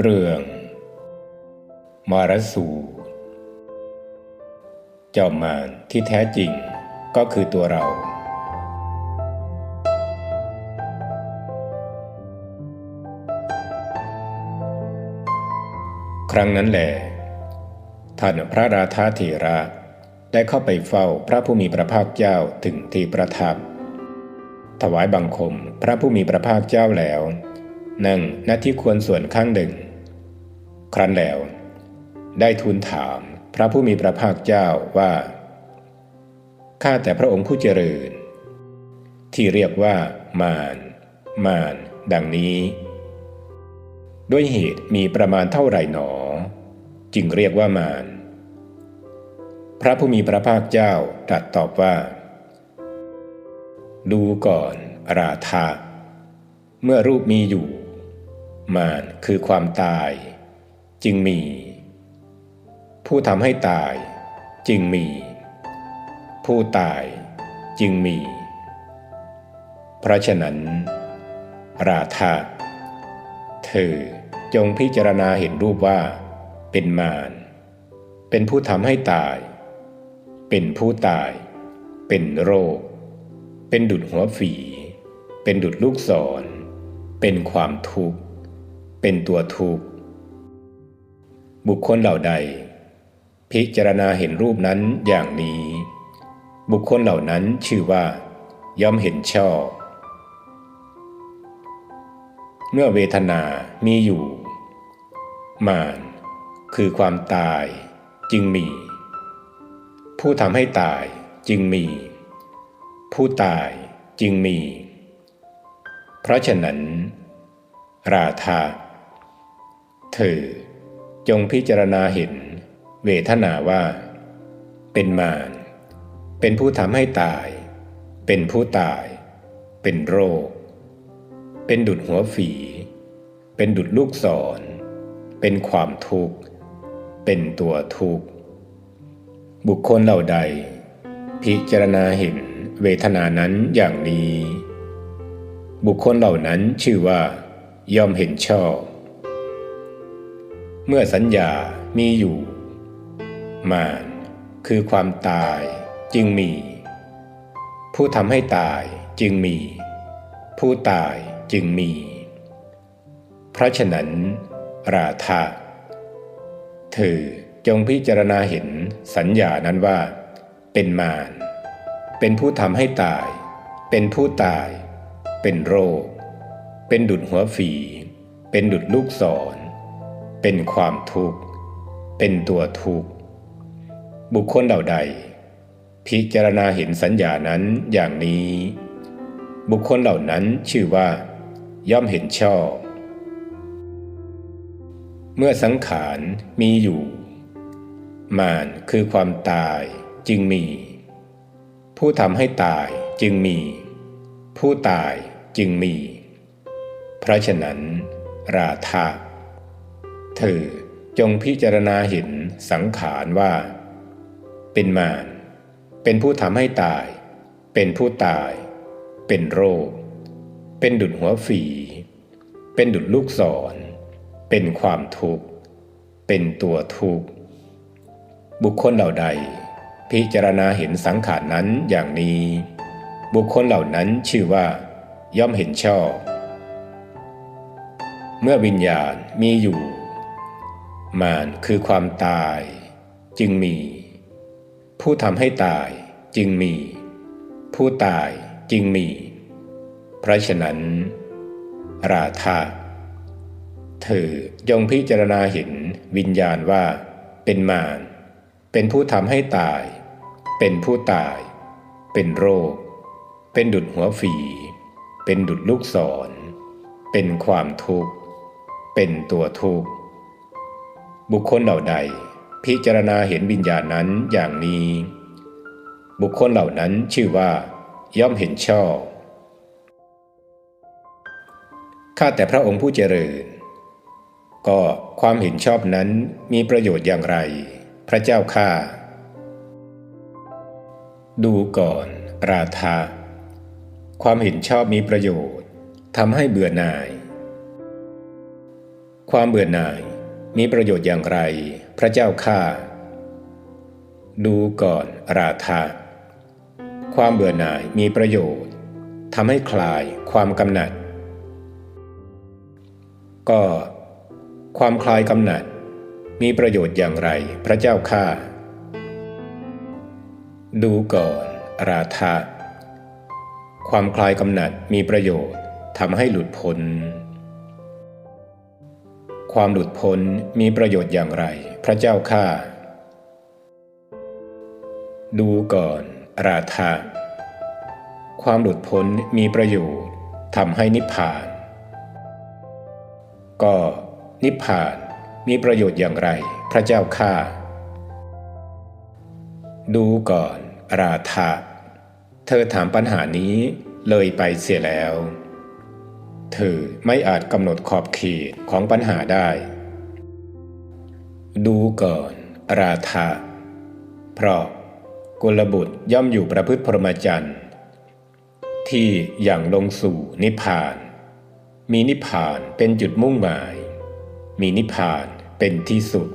เรื่อง มารสูตรจอมมารที่แท้จริงก็คือตัวเรา ครั้งนั้นแหละท่านพระราธาเถระได้เข้าไปเฝ้าพระผู้มีพระภาคเจ้าถึงที่ประทับ ถวายบังคมพระผู้มีพระภาคเจ้าแล้ว นั่งณที่ควรส่วนข้างหนึ่ง ครั้นแล้ว ได้ทูลถามพระผู้มีพระภาคเจ้าว่า ข้าแต่พระองค์ผู้เจริญ ที่เรียกว่ามารมารดังนี้ ด้วยเหตุมีประมาณเท่าไหร่หนอ จึงเรียกว่ามารพระผู้มีพระภาคเจ้าตรัสตอบว่า ดูก่อน ราธาเมื่อรูปมีอยู่ มารคือความตาย จึงมี ผู้ทำให้ตาย จึงมี ผู้ตายจึงมี เพราะฉะนั้น ราธาเธอจงพิจารณาเห็นรูปว่า เป็นมารเป็นผู้ทำให้ตาย เป็นผู้ตาย เป็นโรค เป็นดุดหัวฝี เป็นดุดลูกศร เป็นความทุกข์ เป็นตัวทุกข์บุคคลเหล่าใด พิจารณาเห็นรูปนั้นอย่างนี้ บุคคลเหล่านั้นชื่อว่า ย่อมเห็นชอบ เมื่อเวทนามีอยู่ มารคือความตายจึงมี ผู้ทำให้ตายจึงมี ผู้ตายจึงมี เพราะฉะนั้น ราธา เธอจงพิจารณาเห็น เวทนาว่า เป็นมาร เป็นผู้ทำให้ตาย เป็นผู้ตาย เป็นโรค เป็นดุดหัวฝี เป็นดุดลูกศร เป็นความทุกข์ เป็นตัวทุกข์ บุคคลเหล่าใด พิจารณาเห็นเวทนานั้นอย่างนี้ บุคคลเหล่านั้นชื่อว่า ย่อมเห็นชอบ เมื่อสัญญามีอยู่ มารคือความตายจึงมี ผู้ทำให้ตายจึงมี ผู้ตายจึงมี เพราะฉะนั้น ราธาเธอจงพิจารณาเห็นสัญญานั้นว่า เป็นมาร เป็นผู้ทำให้ตาย เป็นผู้ตาย เป็นโรค เป็นดุดหัวฝี เป็นดุดลูกศร เป็นความทุกข์ เป็นตัวทุกข์ บุคคลเหล่าใด พิจารณาเห็นสัญญานั้นอย่างนี้ บุคคลเหล่านั้นชื่อว่า ย่อมเห็นชอบ เมื่อสังขารมีอยู่ มารคือความตายจึงมี ผู้ทำให้ตายจึงมี ผู้ตายจึงมี เพราะฉะนั้น ราธา เธอจงพิจารณาเห็นสังขารว่า เป็นมาร เป็นผู้ทำให้ตาย เป็นผู้ตาย เป็นโรค เป็นดุดหัวฝี เป็นดุดลูกศร เป็นความทุกข์ เป็นตัวทุกข์ บุคคลเหล่าใด พิจารณาเห็นสังขารนั้นอย่างนี้ บุคคลเหล่านั้นชื่อว่า ย่อมเห็นชอบ เมื่อวิญญาณมีอยู่ มารคือความตายจึงมี ผู้ทำให้ตายจึงมี ผู้ตายจึงมี เพราะฉะนั้น ราธาเธอยงพิจารณาเห็นวิญญาณว่า เป็นมาร เป็นผู้ทำให้ตาย เป็นผู้ตาย เป็นโรค เป็นดุดหัวฝี เป็นดุดลูกศร เป็นความทุกข์ เป็นตัวทุกข์ บุคคลเหล่าใด พิจารณาเห็นวิญญาณนั้นอย่างนี้ บุคคลเหล่านั้นชื่อว่า ย่อมเห็นชอบข้าแต่พระองค์ผู้เจริญ ก็ความเห็นชอบนั้นมีประโยชน์อย่างไร พระเจ้าข้าดูก่อน ราธาความเห็นชอบมีประโยชน์ทำให้เบื่อหน่าย ความเบื่อหน่าย มีประโยชน์อย่างไร พระเจ้าข้าดูก่อนราธาความเบื่อหน่ายมีประโยชน์ทำให้คลายความกำหนัด ก็ ความคลายกำหนัด มีประโยชน์อย่างไร พระเจ้าข้าดูก่อนราธาความคลายกำหนัดมีประโยชน์ทำให้หลุดพ้น ความหลุดพ้นมีประโยชน์อย่างไร พระเจ้าข้าดูก่อน ราธาความหลุดพ้นมีประโยชน์ทำให้นิพพาน ก็ นิพพานมีประโยชน์อย่างไร พระเจ้าข้าดูก่อน ราธาเธอถามปัญหานี้เลยไปเสียแล้ว เธอไม่อาจกำหนดขอบเขตของปัญหาได้ ดูก่อน ราธาเพราะกุลบุตรย่อมอยู่ประพฤติพรหมจรรย์ที่อย่างลงสู่นิพพาน มีนิพพานเป็นจุดมุ่งหมาย มีนิพพานเป็นที่สุด